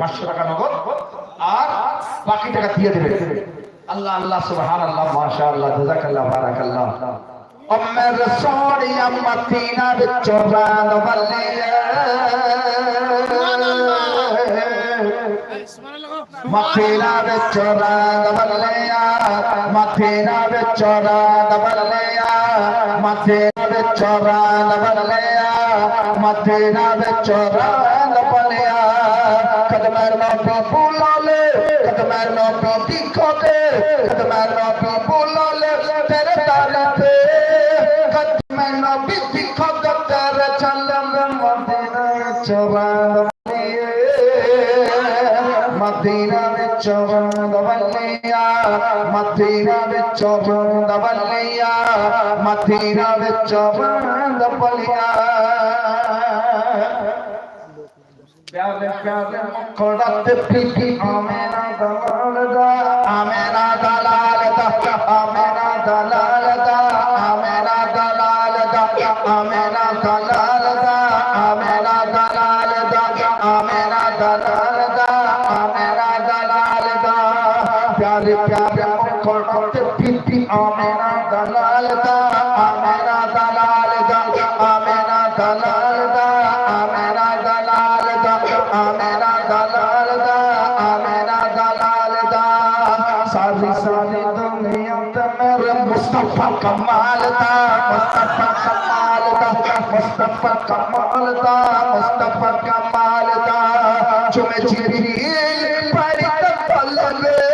পাঁচশো টাকা নগদ আর বাকি টাকা দিয়ে দেবে আল্লাহ আল্লাহ সুবহান আল্লাহ মাশা আল্লাহ জাজাকাল্লাহ বারাকাল্লাহ অম্মের সোনিয়া মদিনা ਵਿੱਚ রান ਮੱਥੇ ਨਾ ਵਿੱਚ ਰੰਗ ਬੱਲਿਆ ਮੱਥੇ ਨਾ ਵਿੱਚ ਰੰਗ ਬੱਲਿਆ ਮੱਥੇ ਨਾ ਵਿੱਚ ਰੰਗ ਬੱਲਿਆ ਮੱਥੇ ਨਾ ਵਿੱਚ ਰੰਗ ਬੱਲਿਆ তোমার মাথা বুলালে তোমার মাথা দিকতে তোমার মাথা বুলালে তেরে তালাতে তোমার নবী দিকতে তেরে চলম মদিনায় চবান বলিয়ে মদিনা ਵਿੱਚ ਬੰਦ ਬੱਲਿਆ ਮਥੇਰਾ ਵਿੱਚ ਬੰਦ ਬੱਲਿਆ ਮਥੇਰਾ ਵਿੱਚ ਬੰਦ ਬੱਲਿਆ प्यारे प्यारे मुखड़त पीटी आमेना दलाल दा आमेना दलाल दा आमेना दलाल दा आमेना दलाल दा आमेना दलाल दा आमेना दलाल दा आमेना दलाल दा आमेना दलाल दा प्यारे प्यारे मुखड़त पीटी आमेना दलाल दा आमेना दलाल मुस्तफ़ा कमाल दा मुस्तफ़ा कमाल दा मुस्तफ़ा कमाल दा मुस्तफ़ा कमाल दा चुमे जिब्रील पर तपल गए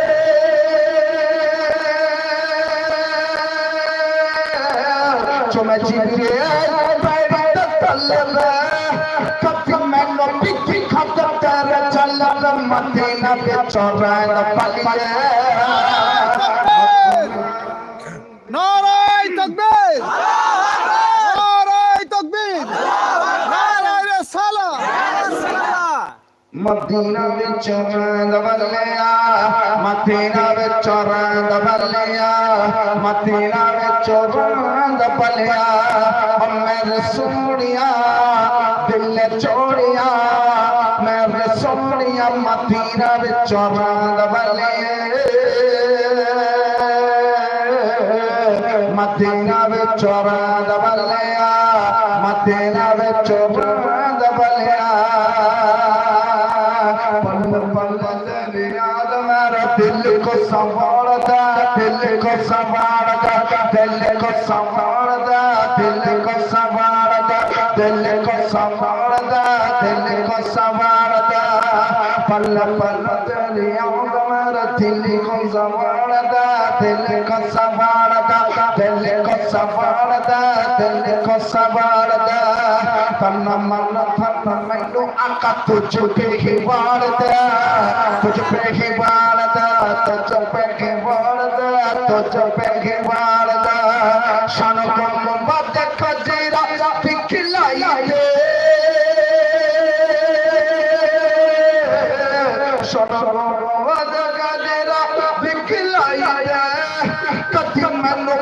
चुमे जिब्रील पर तपल गए कब मैं नबी की खबर तेरे चलन मदीना पे चौरान पलिए। ਮਦੀਨਾ ਵਿੱਚ ਰੰਗ ਬੱਲਿਆ ਮਦੀਨਾ ਵਿੱਚ ਰੰਗ ਬੱਲਿਆ ਮਦੀਨਾ ਵਿੱਚ ਰੰਗ ਬੱਲਿਆ ਮੇਰੇ ਸੋਹਣਿਆ ਦਿਲ ਚੋੜਿਆ ਮੇਰੇ ਸੋਹਣਿਆ ਮਦੀਨਾ ਵਿੱਚ ਰੰਗ ਬੱਲਿਆ ਮਦੀਨਾ ਵਿੱਚ ਰੰਗ ਬੱਲਿਆ ਮਦੀਨਾ ਵਿੱਚ ਰੰਗ ਬੱਲਿਆ दिल को संभालता दिल को संभालता दिल को संभालता दिल को संभालता दिल को संभालता दिल को संभालता पल पल तेरे याद मेरा दिल को संभालता दिल को संभालता दिल को संभालता दिल को संभालता తన్న మన్న తన్న మైను అక్క తుజు పేహి వాడద తుజు పేహి వాడద తుజు పేహి వాడద తుజు పేహి వాడద షనకం బదక జీరా పిక్కిలాయే షనకం బదక జీరా పిక్కిలాయే కత్యం మన్నో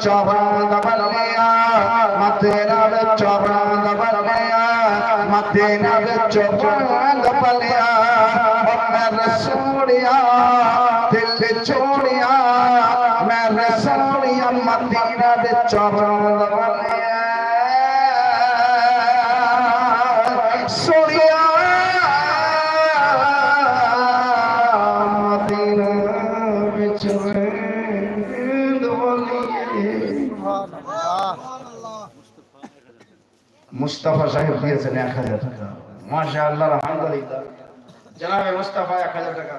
চবাদ বলময়া মদিনার চবাদ বলময়া মদিনার চবাদ বলময়া मैं रसोड़िया दिल छोड़िया मैं रसोड़िया मदीना दे মুস্তাফা সাহেব দিয়েছেন এক হাজার টাকা মাশা আল্লাহ আলহামদুলিল্লাহ জানাবে মুস্তাফা এক হাজার টাকা